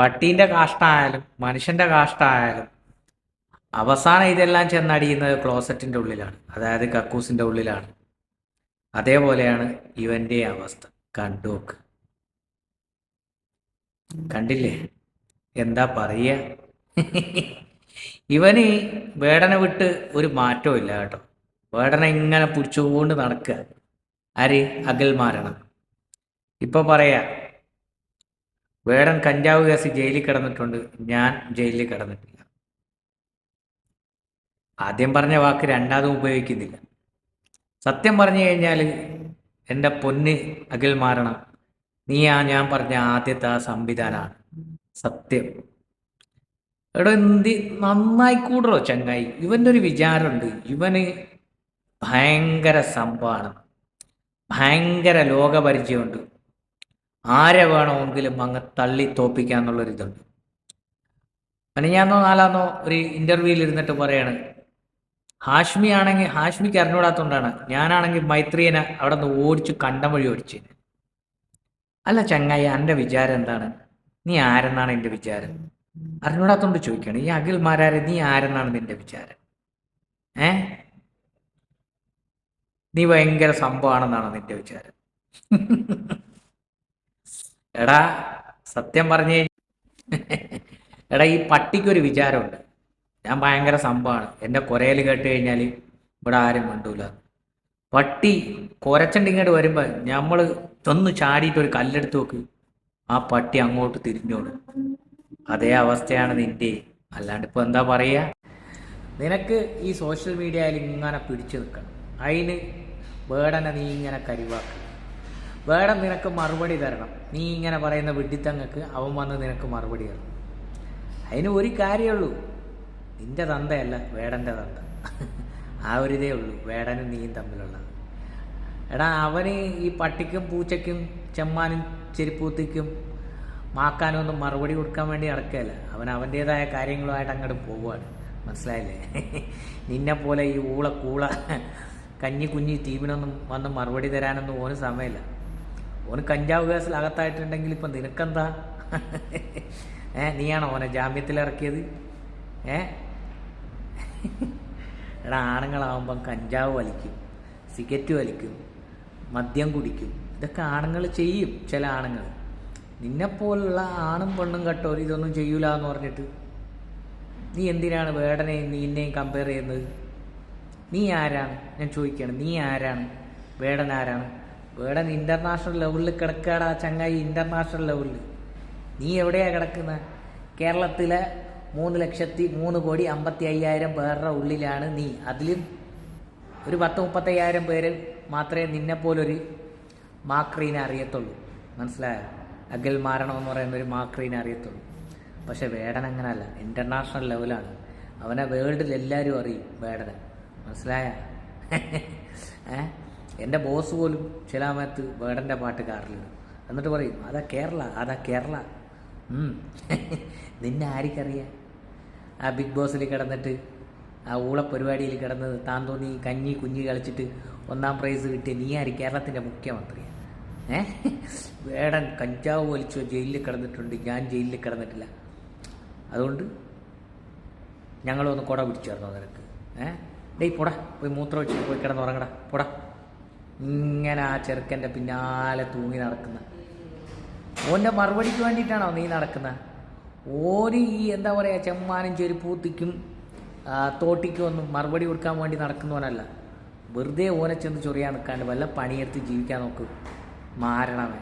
പട്ടീന്റെ കാഷ്ടമായാലും മനുഷ്യന്റെ കാഷ്ടമായാലും അവസാനം ഇതെല്ലാം ചെന്നടിയുന്നത് ക്ലോസറ്റിന്റെ ഉള്ളിലാണ്. അതായത് കക്കൂസിന്റെ ഉള്ളിലാണ്. അതേപോലെയാണ് ഇവന്റെ അവസ്ഥ. കണ്ടോക്ക് കണ്ടില്ലേ? എന്താ പറയുക? ഇവന് വേടനെ വിട്ട് ഒരു മാറ്റവും ഇല്ല കേട്ടോ. വേടനെ ഇങ്ങനെ പിടിച്ചുകൊണ്ട് നടക്കുക. ആര്? അകൽമാരണം ഇപ്പൊ പറയാ വേടൻ കഞ്ചാവ് കേസ് ജയിലിൽ കിടന്നിട്ടുണ്ട്. ഞാൻ ജയിലിൽ കിടന്നിട്ടില്ല. ആദ്യം പറഞ്ഞ വാക്ക് രണ്ടാമതും ഉപയോഗിക്കുന്നില്ല. സത്യം പറഞ്ഞു കഴിഞ്ഞാൽ എന്റെ പൊന്ന് അഖിൽ മാരണം നീ ആ ഞാൻ പറഞ്ഞ ആദ്യത്തെ ആ സംവിധാനമാണ് സത്യം. എടോ എന്തി നന്നായി കൂടറോ ചങ്ങായി. ഇവന്റെ ഒരു വിചാരമുണ്ട്. ഇവന് ഭയങ്കര സംഭവമാണ്. ഭയങ്കര ലോകപരിചയമുണ്ട്. ആരെ വേണമെങ്കിലും അങ്ങ് തള്ളി തോപ്പിക്കാന്നുള്ളൊരിതുണ്ട് പനിഞ്ഞാന്നോ നാലാന്നോ ഒരു ഇന്റർവ്യൂവിൽ ഇരുന്നിട്ട് പറയാണ് ഹാഷ്മി ആണെങ്കിൽ ഹാഷ്മിക്ക് അറിഞ്ഞൂടാത്തോണ്ടാണ് ഞാനാണെങ്കിൽ മൈത്രിയനെ അവിടെ നിന്ന് ഓടിച്ച് കണ്ടം വഴി ഓടിച്ചത്. അല്ല ചങ്ങായി എന്റെ വിചാരം എന്താണ്? നീ ആരെന്നാണ് എന്റെ വിചാരം? അറിഞ്ഞൂടാത്തോണ്ട് ചോദിക്കണം ഈ അഖിൽമാരാര് നീ ആരെന്നാണ് നിന്റെ വിചാരം? ഏ? നീ ഭയങ്കര സംഭവമാണെന്നാണ് നിന്റെ വിചാരം? എടാ സത്യം പറഞ്ഞു. എടാ ഈ പട്ടിക്കൊരു വിചാരമുണ്ട്. ഞാൻ ഭയങ്കര സംഭവമാണ്. എന്റെ കുരയിൽ കേട്ട് കഴിഞ്ഞാൽ ഇവിടെ ആരും കണ്ടൂല പട്ടി കുരച്ചണ്ട് വരുമ്പോൾ നമ്മൾ തൊന്ന് ചാടിയിട്ട് ഒരു കല്ലെടുത്ത് നോക്ക്. ആ പട്ടി അങ്ങോട്ട് തിരിഞ്ഞോടും അതേ അവസ്ഥയാണ് നിന്റെ. അല്ലാണ്ട് ഇപ്പൊ എന്താ പറയുക നിനക്ക് ഈ സോഷ്യൽ മീഡിയയിൽ ഇങ്ങനെ പിടിച്ചു നിൽക്കണം അതിന് വേടനെ നീ ഇങ്ങനെ കരിവാക്കണം വേടം നിനക്ക് മറുപടി തരണം. നീ ഇങ്ങനെ പറയുന്ന വിഡിത്തങ്ങൾക്ക് അവൻ വന്ന് നിനക്ക് മറുപടി തരും അതിന് ഒരു കാര്യമുള്ളൂ നിന്റെ തന്തയല്ല വേടന്റെ തന്ത. ആ ഒരു ഇതേ ഉള്ളൂ. വേടനും നീയും തമ്മിലുള്ളത്. എടാ അവന് ഈ പട്ടിക്കും പൂച്ചയ്ക്കും ചെമ്മാനും ചെരിപ്പൂത്തിക്കും മാക്കാനും ഒന്നും മറുപടി കൊടുക്കാൻ വേണ്ടി നടക്കുകയല്ല. അവൻ അവന്റേതായ കാര്യങ്ങളുമായിട്ട് അങ്ങോട്ട് പോവുകയാണ്. മനസ്സിലായില്ലേ? നിന്നെ പോലെ ഈ ഊള കൂള കഞ്ഞി കുഞ്ഞി ടീമിനൊന്നും വന്ന് മറുപടി തരാനൊന്നും ഓന് സമയമില്ല. ഓന് കഞ്ചാവ് കേസിൽ അകത്തായിട്ടുണ്ടെങ്കിൽ ഇപ്പം നിനക്കെന്താ? ഏ നീയാണോ ഓനെ ജാമ്യത്തിൽ ഇറക്കിയത്? ഏ? എടാ ആണുങ്ങളാവുമ്പം കഞ്ചാവ് വലിക്കും സിഗരറ്റ് വലിക്കും മദ്യം കുടിക്കും. ഇതൊക്കെ ആണുങ്ങൾ ചെയ്യും ചില ആണുങ്ങൾ. നിന്നെപ്പോലുള്ള ആണും പെണ്ണും കേട്ടോ ഇതൊന്നും ചെയ്യൂല എന്ന് പറഞ്ഞിട്ട്. നീ എന്തിനാണ് വേടനെയും നീനെയും കമ്പയർ ചെയ്യുന്നത്? നീ ആരാണ്? ഞാൻ ചോദിക്കുകയാണ് നീ ആരാണ്? വേടൻ ആരാണ്? വേടൻ ഇന്റർനാഷണൽ ലെവലിൽ കിടക്കാടാ ചങ്ങായി ഇന്റർനാഷണൽ ലെവലിൽ നീ എവിടെയാ കിടക്കുന്നത് കേരളത്തിലെ മൂന്ന് ലക്ഷത്തി മൂന്ന് കോടി അമ്പത്തി അയ്യായിരം പേരുടെ ഉള്ളിലാണ് നീ. അതിലും ഒരു പത്ത് മുപ്പത്തയ്യായിരം പേര് മാത്രമേ നിന്നെപ്പോലൊരു മാക്രീനെ അറിയത്തുള്ളൂ. മനസ്സിലായോ? അഗൽ മാരണം എന്ന് പറയുന്ന ഒരു മാക്രീനെ അറിയത്തുള്ളൂ. പക്ഷെ വേടൻ അങ്ങനല്ല. ഇന്റർനാഷണൽ ലെവലാണ് അവനെ വേൾഡിൽ എല്ലാവരും അറിയും വേടനെ. മനസ്സിലായ? ഏ? എന്റെ ബോസ് പോലും ചില സമയത്ത് വേടന്റെ പാട്ട് കാറിലിടും. എന്നിട്ട് പറയും അതാ കേരള അതാ കേരള. നിന്നെ ആർക്കറിയാം? ആ ബിഗ് ബോസിൽ കിടന്നിട്ട് ആ ഊള പരിപാടിയിൽ കിടന്നത് താൻ തോന്നി കഞ്ഞി കുഞ്ഞി കളിച്ചിട്ട് ഒന്നാം പ്രൈസ് കിട്ടിയ നീ ആര്? കേരളത്തിന്റെ മുഖ്യമന്ത്രി ഏ? വേടൻ കഞ്ചാവ് വലിച്ചോ ജയിലിൽ കിടന്നിട്ടുണ്ട് ഞാൻ ജയിലിൽ കിടന്നിട്ടില്ല. അതുകൊണ്ട് ഞങ്ങളൊന്ന് കുട പിടിച്ചു തരണോ നിനക്ക്. ഏ? ഡേയ് പോടാ പോയി മൂത്രം വെച്ചിട്ട് പോയി കിടന്ന് ഉറങ്ങടാ. പോടാ. ഇങ്ങനെ ആ ചെറുക്കന്റെ പിന്നാലെ തൂങ്ങി നടക്കുന്ന. ഓന്റെ മറുപടിക്ക് വേണ്ടിയിട്ടാണോ നീ നടക്കുന്നത് ഓര് ഈ എന്താ പറയുക ചെമ്മാനും ചെരുപ്പൂത്തിക്കും തോട്ടിക്കും ഒന്നും മറുപടി കൊടുക്കാൻ വേണ്ടി നടക്കുന്നവനല്ല. വെറുതെ ഓനെ ചെന്ന് ചൊറിയാൻ നിൽക്കാണ്ട് വല്ല പണിയെടുത്ത് ജീവിക്കാൻ നോക്ക്. മാരണമേ